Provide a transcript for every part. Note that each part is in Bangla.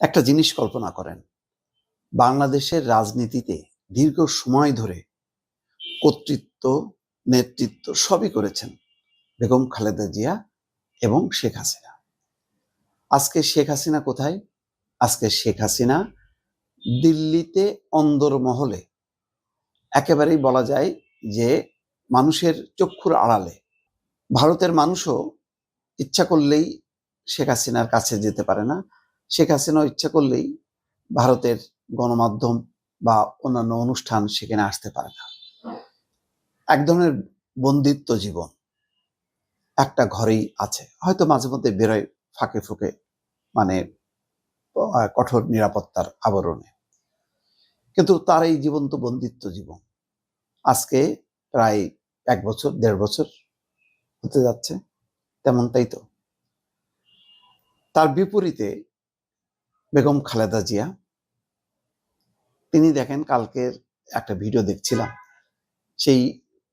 একটা জিনিস কল্পনা করেন। বাংলাদেশের রাজনীতিতে দীর্ঘ সময় ধরে কর্তৃত্ব, নেতৃত্ব সবই করেছেন বেগম খালেদা জিয়া এবং শেখ হাসিনা। আজকে শেখ হাসিনা কোথায়? আজকে শেখ হাসিনা দিল্লিতে অন্দরমহলে। একেবারেই বলা যায় যে মানুষের চক্ষুর আড়ালে। ভারতের মানুষও ইচ্ছা করলেই শেখ হাসিনার কাছে যেতে পারে না। শেখ হাসিনাও ইচ্ছা করলেই ভারতের গণমাধ্যম বা অন্যান্য অনুষ্ঠান সেখানে আসতে পারে না। এক ধরনের বন্দিত্ব জীবন একটা ঘরেই আছে। হয়তো মাঝে মধ্যে বেরোয় ফাঁকে ফুঁকে মানে কঠোর নিরাপত্তার আবরণে। কিন্তু তার এই জীবন্ত বন্দিত্ব জীবন আজকে প্রায় এক বছর, দেড় বছর হতে যাচ্ছে, তেমনটাই তো। তার বিপরীতে বেগম খালেদা জিয়া, তিনি দেখেন কালকের একটা ভিডিও দেখছিলাম। সেই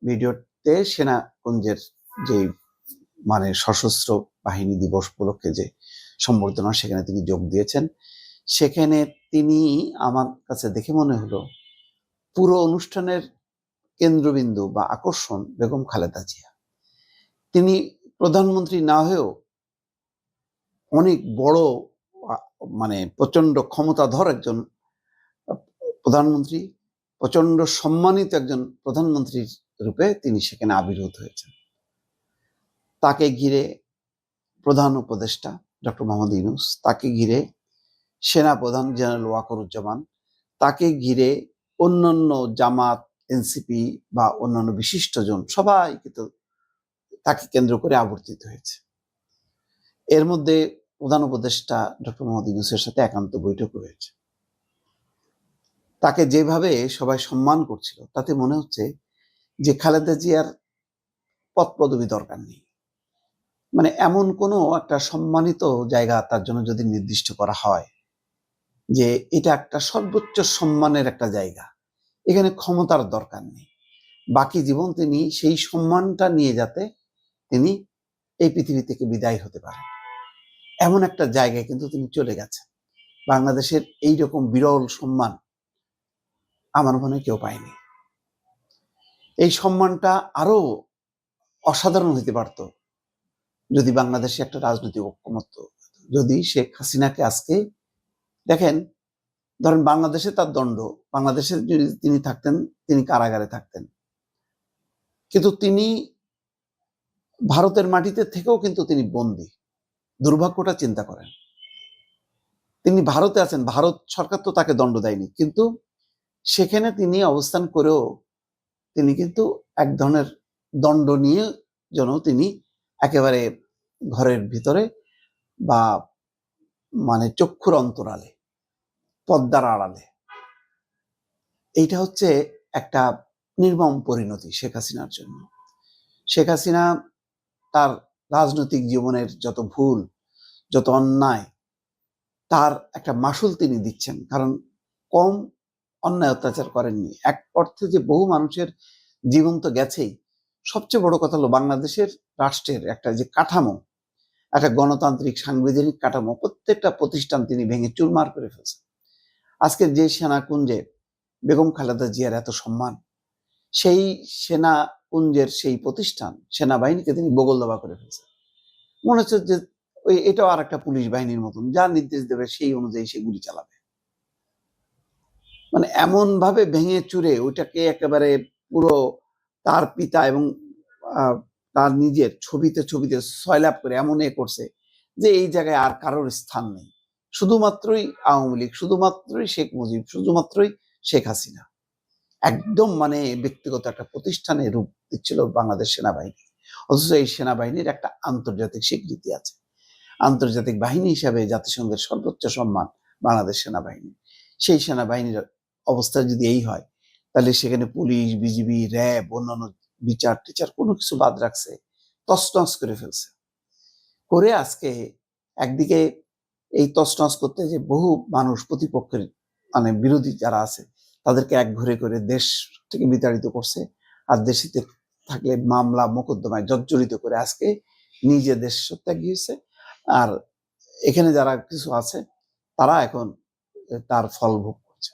ভিডিওতে সেনাকুঞ্জের যে মানে সশস্ত্র বাহিনী দিবস উপলক্ষে যে সম্বর্ধনা, সেখানে তিনি যোগ দিয়েছেন। সেখানে তিনি আমার কাছে দেখে মনে হলো, পুরো অনুষ্ঠানের কেন্দ্রবিন্দু বা আকর্ষণ বেগম খালেদা জিয়া। তিনি প্রধানমন্ত্রী না হয়েও অনেক বড় মানে প্রচণ্ড ক্ষমতাধর একজন প্রধানমন্ত্রী প্রচণ্ড সম্মানিত একজন প্রধানমন্ত্রীর রূপে তিনি সেখানে আবির্ভূত হয়েছেন। তাকে ঘিরে প্রধান উপদেষ্টা ডক্টর মোহাম্মদ ইউনুস, তাকে ঘিরে সেনা প্রধান জেনারেল ওয়াকরুজ্জামান, তাকে ঘিরে অন্যান্য জামাত, এনসিপি বা অন্যান্য বিশিষ্টজন সবাই কিন্তু তাকে কেন্দ্র করে আবর্তিত হয়েছে। এর মধ্যে প্রধান উপদেষ্টা ডক্টর মোহাম্মদ ইউনুসের সাথে একান্ত বৈঠক হয়েছে। তাকে যেভাবে সবাই সম্মান করছিল, তাতে মনে হচ্ছে যে খালেদা জিয়ার পদ পদবি দরকার নেই। মানে এমন কোনো একটা সম্মানিত জায়গা তার জন্য যদি নির্দিষ্ট করা হয় যে এটা একটা সর্বোচ্চ সম্মানের একটা জায়গা, এখানে ক্ষমতার দরকার নেই। বাকি জীবন তিনি সেই সম্মানটা নিয়ে যাতে তিনি এই পৃথিবী থেকে বিদায় হতে পারেন। এমন একটা জায়গায় কিন্তু তিনি চলে গেছেন। বাংলাদেশের এই রকম বিরল সম্মান আমার মনে কেউ পায়নি। এই সম্মানটা আরও অসাধারণ হতে পারত যদি বাংলাদেশে একটা রাজনৈতিক ঐক্যমত্য যদি শেখ হাসিনাকে আজকে দেখেন, ধরেন বাংলাদেশে তার দণ্ড, বাংলাদেশে যদি তিনি থাকতেন, তিনি কারাগারে থাকতেন। কিন্তু তিনি ভারতের মাটিতে থেকেও কিন্তু তিনি বন্দী। দুর্ভাগ্যটা চিন্তা করেন। তিনি ভারতে আছেন, ভারত সরকার তো তাকে দণ্ড দেয়নি, কিন্তু সেখানে তিনি অবস্থান করেও তিনি কিন্তু এক ধরনের দণ্ড নিয়ে যেন তিনি একেবারে ঘরের ভিতরে বা মানে চক্ষুর অন্তরালে পদ্মার আড়ালে। এইটা হচ্ছে একটা নির্মম পরিণতি শেখ হাসিনার জন্য। শেখ হাসিনা তার রাজনৈতিক জীবনের যত ভুল, যত অন্যায়, তার একটা মাসুল তিনি দিচ্ছেন। কারণ কম অন্যায় অত্যাচার করেননি। এক অর্থে যে বহু মানুষের জীবন তো গেছেই, সবচেয়ে বড় কথা হলো বাংলাদেশের রাষ্ট্রের একটা যে কাঠামো, একটা গণতান্ত্রিক সাংবিধানিক কাঠামো, প্রত্যেকটা প্রতিষ্ঠান তিনি ভেঙে চুরমার করে ফেলছেন। আজকে যে সেনাকুঞ্জে বেগম খালেদা জিয়ার এত সম্মান, সেই সেনাকুঞ্জের সেই প্রতিষ্ঠান, সেনাবাহিনীকে তিনি বগল দাবা করে ফেলছেন মনে হচ্ছে যে ওই এটাও আর একটা পুলিশ বাহিনীর মতন, যা নির্দেশ দেবে সেই অনুযায়ী সে গুলি চালাবে। মানে এমন ভাবে ভেঙে চুরে ওইটাকে একেবারে পুরো তার পিতা এবং তার নিজের ছবিতে ছবিতে সয়লাভ করে এমন এ করছে যে এই জায়গায় আর কারোর স্থান নেই। শুধুমাত্রই আওয়ামী লীগ, শুধুমাত্রই শেখ মুজিব, শুধুমাত্রই শেখ হাসিনা। একদম মানে ব্যক্তিগত একটা প্রতিষ্ঠানে রূপ দিচ্ছিল বাংলাদেশ সেনাবাহিনী। অথচ এই সেনাবাহিনীর একটা আন্তর্জাতিক স্বীকৃতি আছে। আন্তর্জাতিক বাহিনী হিসাবে জাতিসংঘের সর্বোচ্চ সম্মান বাংলাদেশ সেনাবাহিনী। সেই সেনাবাহিনীর অবস্থা যদি এই হয়, তাহলে সেখানে পুলিশ, বিজিবি, র্যাব, অন্যান্য বিচার টিচার কোনো কিছু বাদ রাখছে, তছনছ করে ফেলছে। করে আজকে একদিকে এই তছনছ করতে যে বহু মানুষ প্রতিপক্ষের মানে বিরোধী যারা আছে তাদেরকে এক ঘরে করে দেশ থেকে বিতাড়িত করছে। আর দেশিতে থাকলে মামলা, মোকদ্দমায় জর্জরিত করে আজকে নিজে দেশ ত্যাগ গিয়েছে আর এখানে যারা কিছু আছে, তারা এখন তার ফল ভোগ করছে।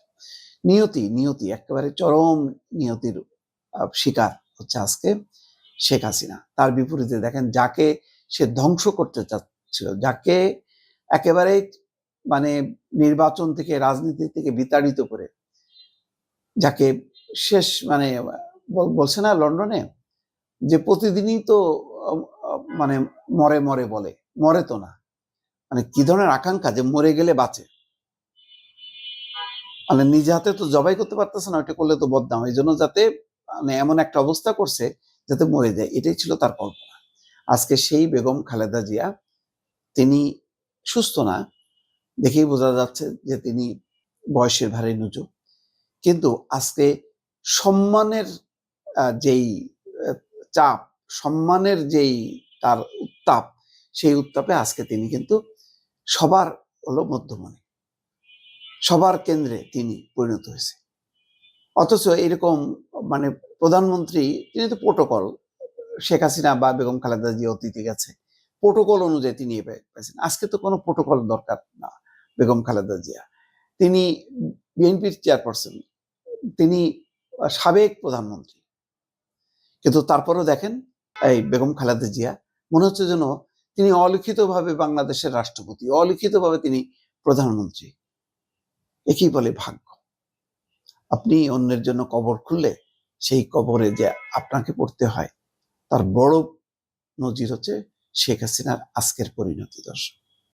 নিয়তি নিয়তি, একেবারে চরম নিয়তির শিকার হচ্ছে আজকে শেখ হাসিনা। তার বিপরীতে দেখেন, যাকে সে ধ্বংস করতে চাচ্ছিল, যাকে একেবারে মানে নির্বাচন থেকে, রাজনীতি থেকে বিতাড়িত করে যাকে শেষ মানে বলছে না লন্ডনে? যে প্রতিদিনই তো মানে মরে মরে বলে। মরে তো না। মানে কি ধরনের আকাঙ্ক্ষা যে মরে গেলে বাঁচে? মানে নিজে হাতে তো জবাই করতে পারতেছে না ওটা করলে তো বদনাম। এই জন্য যাতে মানে এমন একটা অবস্থা করছে যাতে মরে যায়, এটাই ছিল তার কল্পনা। আজকে সেই বেগম খালেদা জিয়া, তিনি সুস্থ না, দেখেই বোঝা যাচ্ছে যে তিনি বয়সের ভারে নুজু কিন্তু আজকে সম্মানের যেই চাপ, সম্মানের যেই তার উত্তাপ, সেই উত্তাপে আজকে তিনি কিন্তু সবার হলো মধ্যমণি। সবার কেন্দ্রে তিনি পরিণত হয়েছে। অথচ এরকম মানে প্রধানমন্ত্রী, তিনি তো প্রোটোকল শেখ হাসিনা বা বেগম খালেদা জিয়া অতীতে গেছে প্রোটোকল অনুযায়ী তিনি এ পেয়েছেন। আজকে তো কোনো প্রোটোকল দরকার না বেগম খালেদা জিয়া। তিনি বিএনপির চেয়ারপারসন তিনি সাবেক প্রধানমন্ত্রী। কিন্তু তারপরেও দেখেন, এই বেগম খালেদা জিয়া, মনে হচ্ছে যেন তিনি অলিখিতভাবে বাংলাদেশের রাষ্ট্রপতি, অলিখিতভাবে তিনি প্রধানমন্ত্রী। একই বলে ভাগ্য। আপনি অন্যের জন্য কবর খুললে সেই কবরে যে আপনাকে পড়তে হয়, তার বড় নজির হচ্ছে শেখ হাসিনার আজকের পরিণতি দর্শক